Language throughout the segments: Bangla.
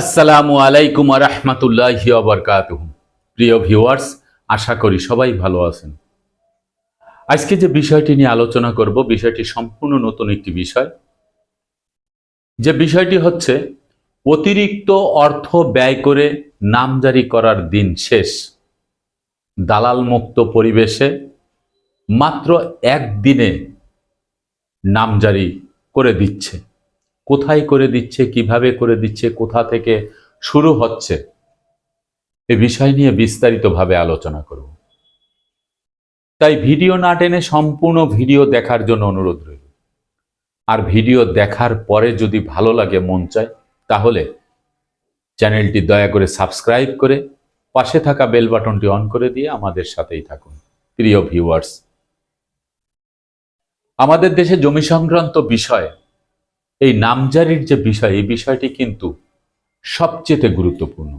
আসসালামু আলাইকুম রহমতুল্লাহ বরকাত প্রিয় ভিউয়ার্স, আশা করি সবাই ভালো আছেন। আজকে যে বিষয়টি নিয়ে আলোচনা করব, বিষয়টি সম্পূর্ণ নতুন একটি বিষয়। যে বিষয়টি হচ্ছে, অতিরিক্ত অর্থ ব্যয় করে নামজারি করার দিন শেষ। দালাল মুক্ত পরিবেশে মাত্র একদিনে নামজারি করে দিচ্ছে। কোথায় করে দিচ্ছে, কীভাবে করে দিচ্ছে, কোথা থেকে শুরু হচ্ছে, এ বিষয় নিয়ে বিস্তারিতভাবে আলোচনা করব। তাই ভিডিও না টেনে সম্পূর্ণ ভিডিও দেখার জন্য অনুরোধ রইল। আর ভিডিও দেখার পরে যদি ভালো লাগে, মন চায়, তাহলে চ্যানেলটি দয়া করে সাবস্ক্রাইব করে পাশে থাকা বেল বাটনটি অন করে দিয়ে আমাদের সাথেই থাকুন, প্রিয় ভিউয়ার্স। আমাদের দেশে জমি সংক্রান্ত বিষয় এই নামজারির যে বিষয়, এই বিষয়টি কিন্তু সবচেয়ে গুরুত্বপূর্ণ।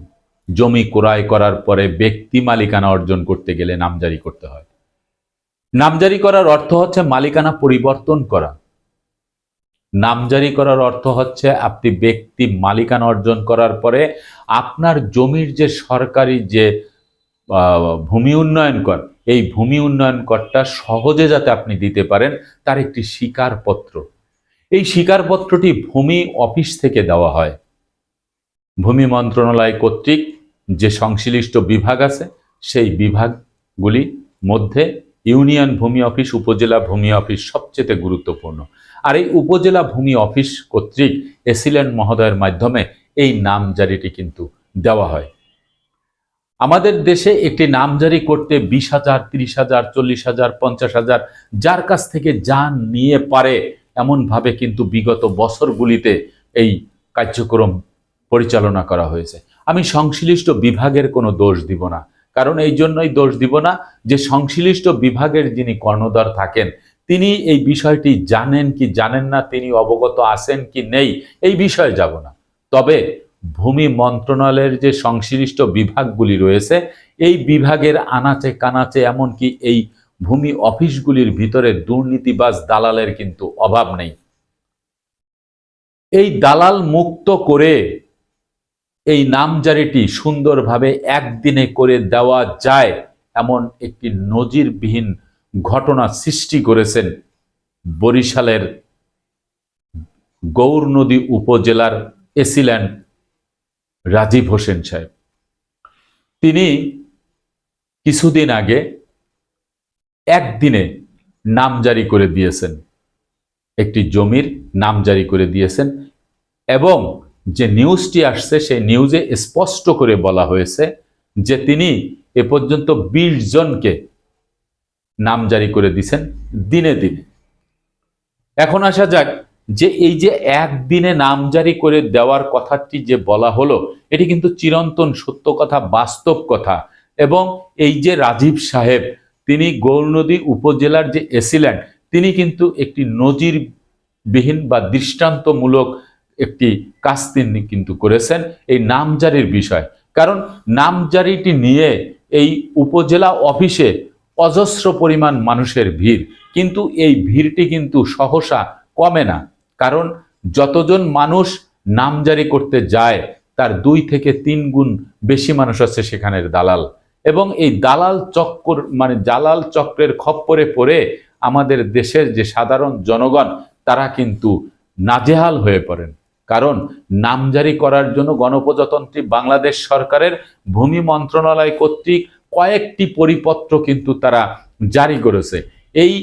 জমি ক্রয় করার পরে ব্যক্তি মালিকানা অর্জন করতে গেলে নামজারি করতে হয়। নামজারি করার অর্থ হচ্ছে মালিকানা পরিবর্তন করা। নামজারি করার অর্থ হচ্ছে আপনি ব্যক্তি মালিকানা অর্জন করার পরে আপনার জমির যে সরকারি যে ভূমি উন্নয়ন কর, এই ভূমি উন্নয়ন করটা সহজে যাতে আপনি দিতে পারেন, তার একটি স্বীকারপত্র এই স্বীকারপত্রটি ভূমি অফিস থেকে দেওয়া হয়। ভূমি মন্ত্রণালয় কর্তৃক যে সংশ্লিষ্ট বিভাগ আছে, সেই বিভাগগুলি মধ্যে ইউনিয়ন ভূমি অফিস, উপজেলা ভূমি অফিস সবচেয়ে গুরুত্বপূর্ণ। আর এই উপজেলা ভূমি অফিস কর্তৃক এসিল্যান্ড মহোদয়ের মাধ্যমে এই নামজারিটি কিন্তু দেওয়া হয়। আমাদের দেশে একটি নামজারি করতে বিশ হাজার, তিরিশ হাজার, চল্লিশ হাজার, পঞ্চাশ হাজার, যার কাছ থেকে যা নিয়ে পারে এমনভাবে কিন্তু বিগত বছরগুলিতে এই কার্যক্রম পরিচালনা করা হয়েছে। আমি সংশ্লিষ্ট বিভাগের কোনো দোষ দিব না। কারণ এই জন্যই দোষ দিব না যে সংশ্লিষ্ট বিভাগের যিনি কর্ণধার থাকেন, তিনি এই বিষয়টি জানেন কি জানেন না, তিনি অবগত আছেন কি নেই, এই বিষয়ে যাব না। তবে ভূমি মন্ত্রণালয়ের যে সংশ্লিষ্ট বিভাগগুলি রয়েছে, এই বিভাগের আনাচে কানাচে এমনকি এই ভূমি অফিসগুলির ভিতরে দুর্নীতিবাজ দালালের কিন্তু অভাব নেই। এই দালাল মুক্ত করে এই নামজারিটি সুন্দরভাবে একদিনে করে দেওয়া যায় এমন একটি নজিরবিহীন ঘটনা সৃষ্টি করেছেন বরিশালের গৌর নদী উপজেলার এসিল্যান্ড রাজীব হোসেন সাহেব। তিনি কিছুদিন আগে একদিনে নাম জারি করে দিয়েছেন। একটি জমির নাম জারি করে দিয়েছেন এবং যে নিউজটি আসছে সেই নিউজে স্পষ্ট করে বলা হয়েছে যে তিনি এ পর্যন্ত বিশ জনকে নাম জারি করে দিয়েছেন দিনে দিনে। এখন আসা যাক যে এই যে একদিনে নাম জারি করে দেওয়ার কথাটি যে বলা হলো, এটি কিন্তু চিরন্তন সত্য কথা, বাস্তব কথা। এবং এই যে রাজীব সাহেব তিনি গৌরনদী উপজেলার যে এসিল্যান্ড, তিনি কিন্তু একটি নজিরবিহীন বা দৃষ্টান্তমূলক একটি কাজ তিনি কিন্তু করেছেন এই নামজারির বিষয়। কারণ নামজারিটি নিয়ে এই উপজেলা অফিসে অজস্র পরিমাণ মানুষের ভিড়। কিন্তু এই ভিড়টি কিন্তু সহসা কমে না। কারণ যতজন মানুষ নামজারি করতে যায়, তার দুই থেকে তিন গুণ বেশি মানুষ আছে সেখানের দালাল। এবং এই দালাল চক্কর মানে জালাল চক্রের খপ্পরে পড়ে আমাদের দেশের যে সাধারণ জনগণ, তারা কিন্তু নাজেহাল হয়ে পড়েন। কারণ নামজারি করার জন্য গণপ্রজাতন্ত্রী বাংলাদেশ সরকারের ভূমি মন্ত্রণালয় কর্তৃক কয়েকটি পরিপত্র কিন্তু তারা জারি করেছে। এই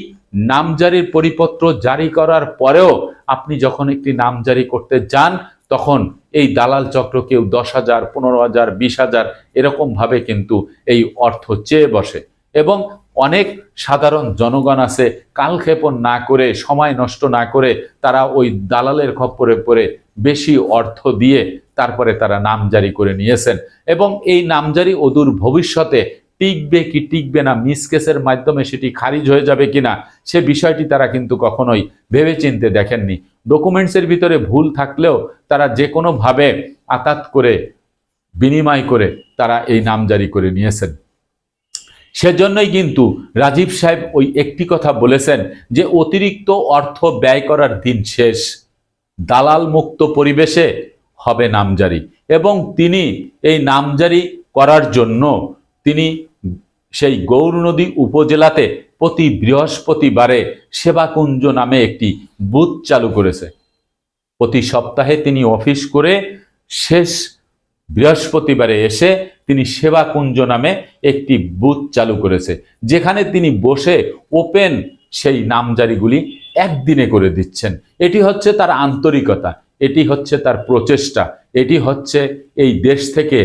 নামজারির পরিপত্র জারি করার পরেও আপনি যখন একটি নাম জারি করতে যান, তখন এই দালাল চক্র কেউ দশ হাজার, পনেরো হাজার, বিশ হাজার এরকমভাবে কিন্তু এই অর্থ চেয়ে বসে। এবং অনেক সাধারণ জনগণ আছে, কালক্ষেপণ না করে, সময় নষ্ট না করে তারা ওই দালালের খপ্পরে পড়ে বেশি অর্থ দিয়ে তারপরে তারা নাম জারি করে নিয়েছেন। এবং এই নামজারি অদূর ভবিষ্যতে টিকবে কি টিকবে না মিসকেসের মাধ্যমে সেটি খারিজ হয়ে যাবে কিনা, সে বিষয়টি তারা কিন্তু কখনোই ভেবেচিন্তে দেখেননি। ডকুমেন্টসের ভিতরে ভুল থাকলেও তারা যে কোনোভাবে আতাত করে, বিনিময় করে তারা এই নাম জারি করে নিয়েছেন। সেজন্যই কিন্তু রাজীব সাহেব ওই একটি কথা বলেছেন যে অতিরিক্ত অর্থ ব্যয় করার দিন শেষ, দালাল মুক্ত পরিবেশে হবে নামজারি এবং তিনি এই নামজারি করার জন্য তিনি সেই গৌরনদী উপজেলাতে প্রতি বৃহস্পতিবারে সেবাকুঞ্জ নামে একটি বুথ চালু করেছে। প্রতি সপ্তাহে তিনি অফিস করে শেষ বৃহস্পতিবারে এসে তিনি সেবাকুঞ্জ নামে একটি বুথ চালু করেছে, যেখানে তিনি বসে ওপেন সেই নামজারিগুলি একদিনে করে দিচ্ছেন। এটি হচ্ছে তার আন্তরিকতা, এটি হচ্ছে তার প্রচেষ্টা, এটি হচ্ছে এই দেশ থেকে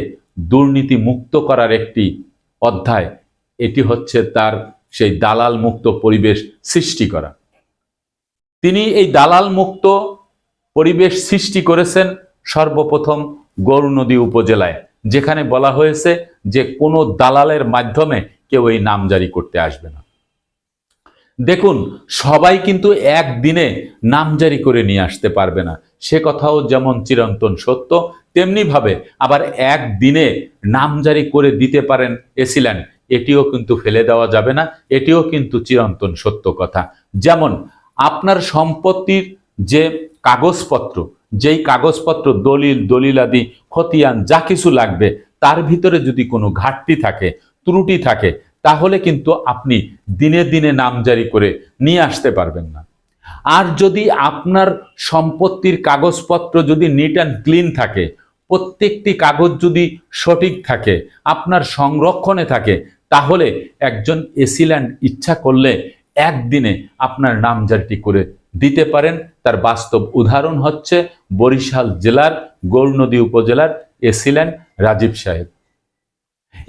দুর্নীতি মুক্ত করার একটি অধ্যায়, এটি হচ্ছে তার সেই দালাল মুক্ত পরিবেশ সৃষ্টি করা। তিনি এই দালাল মুক্ত পরিবেশ সৃষ্টি করেছেন সর্বপ্রথম গৌরনদী উপজেলায়, যেখানে বলা হয়েছে যে কোনো দালালের মাধ্যমে কেউ এই নাম জারি করতে আসবে না। দেখুন, সবাই কিন্তু একদিনে নাম জারি করে নিয়ে আসতে পারবে না। সে কথাও যেমন চিরন্তন সত্য, তেমনিভাবে আবার একদিনে নাম জারি করে দিতে পারেন এসিল্যান্ড এটিও কিন্তু ফেলে দেওয়া যাবে না, এটিও কিন্তু চিরন্তন সত্য কথা। যেমন আপনার সম্পত্তির যে কাগজপত্র, যেই কাগজপত্র দলিল, দলিলাদি, খতিয়ান, যা কিছু লাগবে, তার ভিতরে যদি কোনো ঘাটতি থাকে, ত্রুটি থাকে, তাহলে কিন্তু আপনি দিনে দিনে নামজারি করে নিয়ে আসতে পারবেন না। আর যদি আপনার সম্পত্তির কাগজপত্র যদি নিট অ্যান্ড ক্লিন থাকে, প্রত্যেকটি কাগজ যদি সঠিক থাকে, আপনার সংরক্ষণে থাকে তাহলে একজন এসিল্যান্ড ইচ্ছা করলে একদিনে আপনার নামজারিটি করে দিতে পারেন। তার বাস্তব উদাহরণ হচ্ছে বরিশাল জেলার গৌরনদী উপজেলার এসিল্যান্ড রাজীব সাহেব।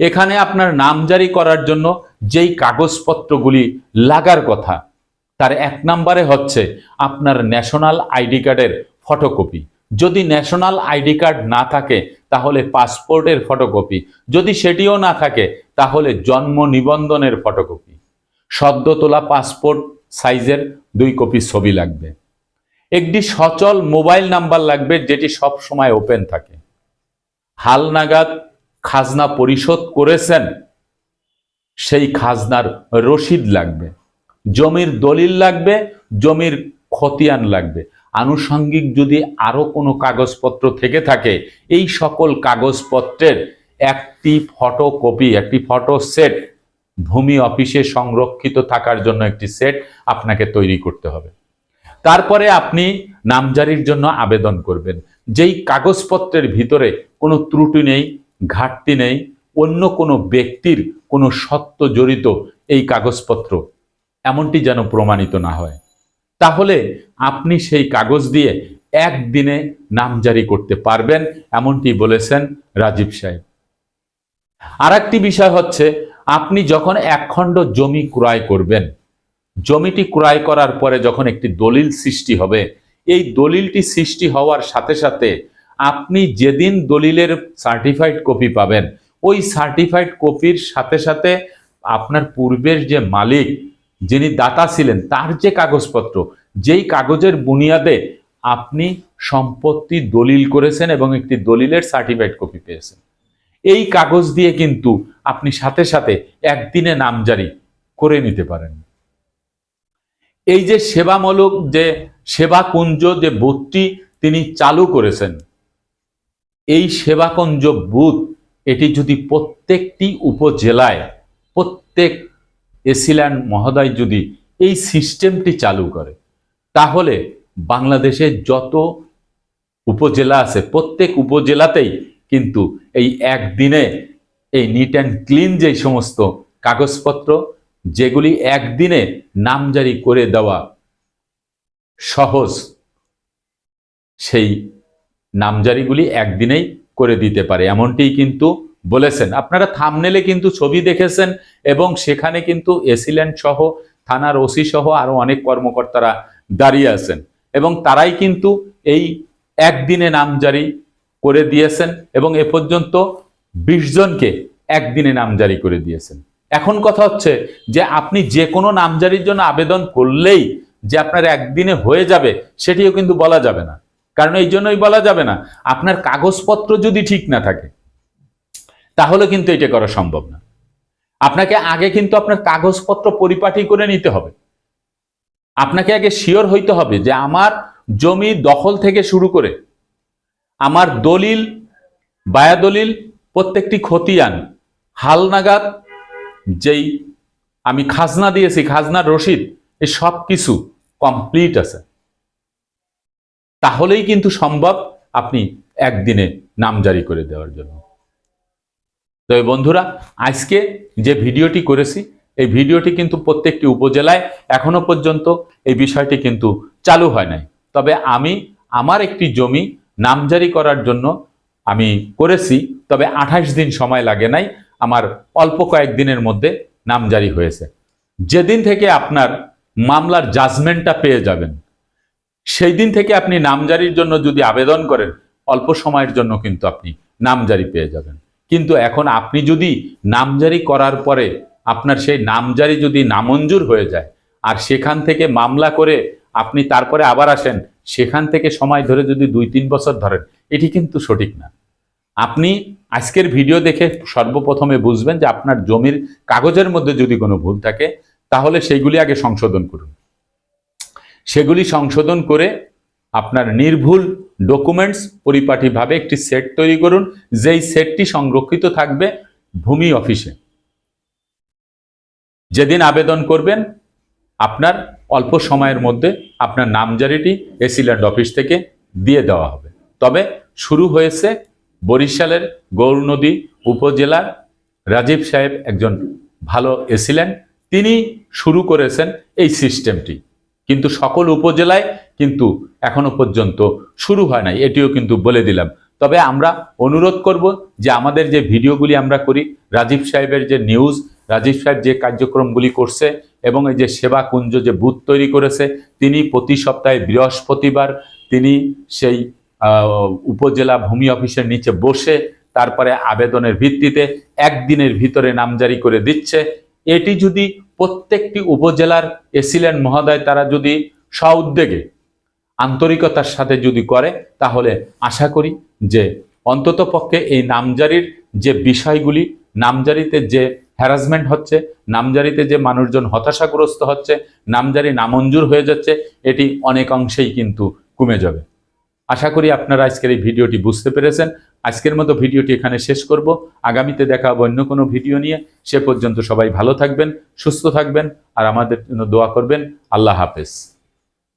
এখানে আপনার নামজারি করার জন্য যেই কাগজপত্রগুলি লাগার কথা, তার এক নম্বরে হচ্ছে আপনার ন্যাশনাল আইডি কার্ডের ফটোকপি যদি ন্যাশনাল আইডি কার্ড না থাকে, তাহলে পাসপোর্টের ফটোকপি যদি সেটিও না থাকে তাহলে জন্ম নিবন্ধনের ফটোকপি। সদ্য তোলা পাসপোর্ট সাইজের দুই কপি ছবি লাগবে। একটি সচল মোবাইল নাম্বার লাগবে যেটি সব সময় ওপেন থাকে। হালনাগাদ খাজনা পরিশোধ করেছেন, সেই খাজনার রসিদ লাগবে। জমির দলিল লাগবে, জমির খতিয়ান লাগবে। আনুষঙ্গিক যদি আরও কোনো কাগজপত্র থেকে থাকে, এই সকল কাগজপত্রের একটি ফটোকপি একটি ফটো সেট ভূমি অফিসে সংরক্ষিত থাকার জন্য একটি সেট আপনাকে তৈরি করতে হবে। তারপরে আপনি নামজারির জন্য আবেদন করবেন। যেই কাগজপত্রের ভিতরে কোনো ত্রুটি নেই, ঘাটতি নেই, অন্য কোনো ব্যক্তির কোনো সত্য জড়িত এই কাগজপত্র এমনটি যেন প্রমাণিত না হয়। তাহলে আপনি সেই কাগজ দিয়ে একদিনে নামজারি করতে পারবেন, এমনটি বলেছেন রাজীব সাহেব। আর একটি বিষয় হচ্ছে, আপনি যখন একখণ্ড জমি ক্রয় করবেন, জমিটি ক্রয় করার পরে যখন একটি দলিল সৃষ্টি হবে, এই দলিলটি সৃষ্টি হওয়ার সাথে সাথে আপনি যেদিন দলিলের সার্টিফাইড কপি পাবেন, ওই সার্টিফাইড কপির সাথে সাথে আপনার পূর্বের যে মালিক, যিনি দাতা ছিলেন, তার যে কাগজপত্র, যেই কাগজের বুনিয়াদে আপনি সম্পত্তি দলিল করেছেন এবং একটি দলিলের সার্টিফাইড কপি পেয়েছেন। এই কাগজ দিয়ে কিন্তু আপনি সাথে সাথে একদিনে নামজারি করে নিতে পারেন। এই যে সেবামূলক যে সেবাকুঞ্জ, যে বুথটি তিনি চালু করেছেন, এই সেবাকুঞ্জ বুথ, এটি যদি প্রত্যেকটি উপজেলায়, প্রত্যেক এসিল্যান্ড মহোদয় যদি এই সিস্টেমটি চালু করে, তাহলে বাংলাদেশের যত উপজেলা আছে, প্রত্যেক উপজেলাতেই কিন্তু এই একদিনে এই নিট অ্যান্ড ক্লিন যে সমস্ত কাগজপত্র, যেগুলি একদিনে নামজারি করে দেওয়া সহজ, সেই নামজারিগুলি একদিনেই করে দিতে পারে। এমনটিই কিন্তু বলেছেন। আপনারা থামনেলে কিন্তু ছবি দেখেছেন এবং সেখানে কিন্তু এসিল্যান্ড সহ, থানার ওসি সহ আরও অনেক কর্মকর্তারা দাঁড়িয়ে আছেন। এবং তারাই কিন্তু এই একদিনে নামজারি করে দিয়েছেন এবং এ পর্যন্ত বিশ জনকে একদিনে নামজারি করে দিয়েছেন। এখন কথা হচ্ছে যে আপনি যে কোনো নামজারির জন্য আবেদন করলেই যে আপনার একদিনে হয়ে যাবে সেটিও কিন্তু বলা যাবে না। কারণ এই জন্যই বলা যাবে না, আপনার কাগজপত্র যদি ঠিক না থাকে, তাহলে কিন্তু এটা করা সম্ভব না। আপনাকে আগে কিন্তু আপনার কাগজপত্র পরিপাটি করে নিতে হবে। আপনাকে আগে শিওর হইতে হবে যে আমার জমি দখল থেকে শুরু করে আমার দলিল বায়াদলিল প্রত্যেকটি খতিয়ান হালনাগাদ যেই আমি খাজনা দিয়েছি খাজনার রসিদ, এই সব কিছু কমপ্লিট আছে। তাহলেই কিন্তু সম্ভব আপনি একদিনে নাম জারি করে দেওয়ার জন্য। তবে বন্ধুরা, আজকে যে ভিডিওটি করেছি, এই ভিডিওটি কিন্তু প্রত্যেকটি উপজেলায় এখনও পর্যন্ত এই বিষয়টি কিন্তু চালু হয় নাই। তবে আমি, আমার একটি জমি নামজারি করার জন্য আমি করেছি, তবে আঠাশ দিন সময় লাগে নাই, আমার অল্প কয়েকদিনের মধ্যে নামজারি হয়েছে। যেদিন থেকে আপনার মামলার জাজমেন্টটা পেয়ে যাবেন, সেই দিন থেকে আপনি নামজারির জন্য যদি আবেদন করেন, অল্প সময়ের জন্য কিন্তু আপনি নামজারি পেয়ে যাবেন। কিন্তু এখন আপনি যদি নামজারি করার পরে আপনার সেই নামজারি যদি নামঞ্জুর হয়ে যায়, আর সেখান থেকে মামলা করে আপনি তারপরে আবার আসেন সেখান থেকে সময় ধরে যদি দুই, তিন বছর ধরেন, এটি কিন্তু সঠিক না। আপনি আজকের ভিডিও দেখে সর্বপ্রথমে বুঝবেন যে আপনার জমির কাগজের মধ্যে যদি কোনো ভুল থাকে, তাহলে সেইগুলি আগে সংশোধন করুন। সেগুলি সংশোধন করে আপনার নির্ভুল ডকুমেন্টস পরিপাটিভাবে একটি সেট তৈরি করুন, যেই সেটটি সংরক্ষিত থাকবে ভূমি অফিসে। যেদিন আবেদন করবেন, আপনার অল্প সময়ের মধ্যে আপনার নামজারিটি এসিল্যান্ড অফিস থেকে দিয়ে দেওয়া হবে। তবে শুরু হয়েছে বরিশালের গৌরনদী উপজেলার রাজীব সাহেব একজন ভালো এসিল্যান্ড তিনি শুরু করেছেন এই সিস্টেমটি। কিন্তু সকল উপজেলায় কিন্তু এখনও পর্যন্ত শুরু হয় নাই, এটিও কিন্তু বলে দিলাম। তবে আমরা অনুরোধ করব যে আমাদের যে ভিডিওগুলি আমরা করি, রাজীব সাহেবের যে নিউজ রাজীব সাহেব যে কার্যক্রমগুলি করছে এবং এই যে সেবা কুঞ্জ যে বুথ তৈরি করেছে, তিনি প্রতি সপ্তাহে বৃহস্পতিবার তিনি সেই উপজেলা ভূমি অফিসের নিচে বসে তারপরে আবেদনের ভিত্তিতে একদিনের ভিতরে নামজারি করে দিচ্ছে। এটি যদি প্রত্যেকটি উপজেলার এসিলেন্ট মহোদয় তারা যদি স্বউদ্যোগে আন্তরিকতার সাথে যদি করে, তাহলে আশা করি যে অন্তত পক্ষে এই নামজারির যে বিষয়গুলি, নামজারিতে যে হ্যারাসমেন্ট হচ্ছে, নামজারিতে যে মানুষজন হতাশাগ্রস্ত হচ্ছে, নামজারি নামঞ্জুর হয়ে যাচ্ছে, এটি অনেক অংশেই কিন্তু কমে যাবে। আশা করি আপনারা আজকের এই ভিডিওটি বুঝতে পেরেছেন। আজকের মতো ভিডিওটি এখানে শেষ করব। আগামীতে দেখা হবে অন্য কোনো ভিডিও নিয়ে। সে পর্যন্ত সবাই ভালো থাকবেন, সুস্থ থাকবেন, আর আমাদের জন্য দোয়া করবেন। আল্লাহ হাফেজ।